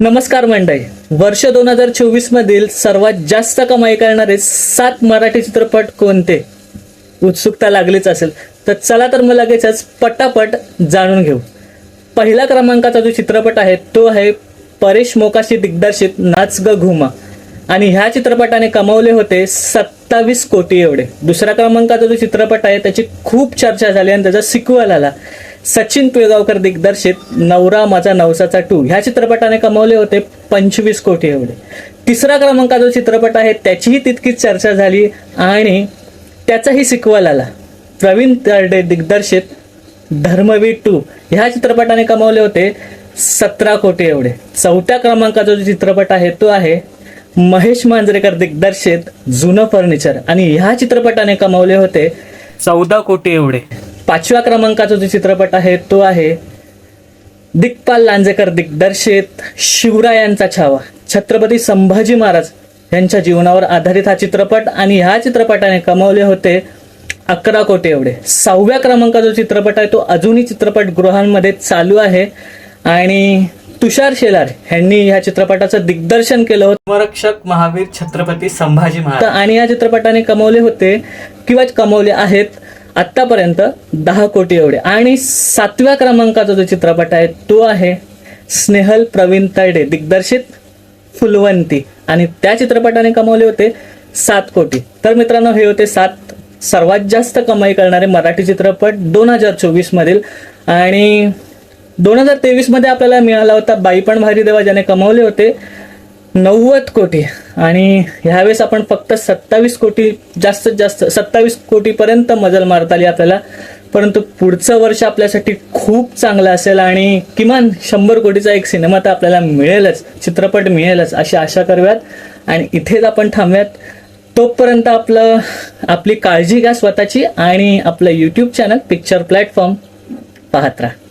नमस्कार मंडळी. वर्ष दोन हजार चोवीस मधील सर्वात जास्त कमाई करणारे सात मराठी चित्रपट कोणते? उत्सुकता लागलीच असेल तर चला तर मग लगेचच पटापट जाणून घेऊ. पहिल्या क्रमांकाचा जो चित्रपट आहे तो आहे परेश मोकाशी दिग्दर्शित नाच ग घुमा. आणि ह्या चित्रपटाने कमावले होते सत्तावीस कोटी एवढे. दुसऱ्या क्रमांकाचा जो चित्रपट आहे त्याची खूप चर्चा झाली आणि त्याचा सिक्वल आला. सचिन पिळगावकर दिग्दर्शित नवरा माझा नवसाचा टू. ह्या चित्रपटाने कमावले होते पंचवीस कोटी एवढे. तिसरा क्रमांकाचा जो चित्रपट आहे त्याचीही तितकीच चर्चा झाली आणि त्याचाही सिक्वल आला. प्रवीण तरडे दिग्दर्शित धर्मवीर टू. ह्या चित्रपटाने कमावले होते सतरा कोटी एवढे. चौथ्या क्रमांकाचा जो चित्रपट आहे तो आहे महेश मांजरेकर दिग्दर्शित जुनं फर्निचर. आणि ह्या चित्रपटाने कमावले होते चौदा कोटी एवढे. पाचव्या क्रमांकाचा जो चित्रपट आहे तो आहे दिग्पाल लांजेकर दिग्दर्शित शिवरायांचा छावा. छत्रपती संभाजी महाराज यांच्या जीवनावर आधारित हा चित्रपट आणि ह्या चित्रपटाने कमावले होते अकरा कोटी एवढे. सहाव्या क्रमांकाचा जो चित्रपट आहे तो अजूनही चित्रपटगृहांमध्ये चालू आहे. आणि तुषार शेलार यांनी ह्या चित्रपटाचं दिग्दर्शन केलं होतं. संरक्षक महावीर छत्रपती संभाजी महाराज. आणि या चित्रपटाने कमवले होते किंवा कमवले आहेत आतापर्यंत दहा कोटी एवढे. आणि सातव्या क्रमांकाचा जो चित्रपट आहे तो आहे स्नेहल प्रवीण तरडे दिग्दर्शित फुलवंती. आणि त्या चित्रपटाने कमवले होते सात कोटी. तर मित्रांनो हे होते सात सर्वात जास्त कमाई करणारे मराठी चित्रपट दोन हजार चोवीस मधील आणि दोन हजार तेवीसमध्ये आपल्याला मिळाला होता बाई पण भारी देवा ज्याने कमावले होते नव्वद कोटी. आणि ह्यावेळेस आपण फक्त सत्तावीस कोटी जास्तीत जास्त सत्तावीस कोटीपर्यंत मजल मारता आली आपल्याला. परंतु पुढचं वर्ष आपल्यासाठी खूप चांगलं असेल आणि किमान शंभर कोटीचा एक सिनेमा तर आपल्याला मिळेलच चित्रपट मिळेलच अशी आशा करूयात. आणि इथेच आपण थांबूयात. तोपर्यंत आपलं आपली काळजी घ्या स्वतःची आणि आपलं यूट्यूब चॅनल पिक्चर प्लॅटफॉर्म पाहत राहा.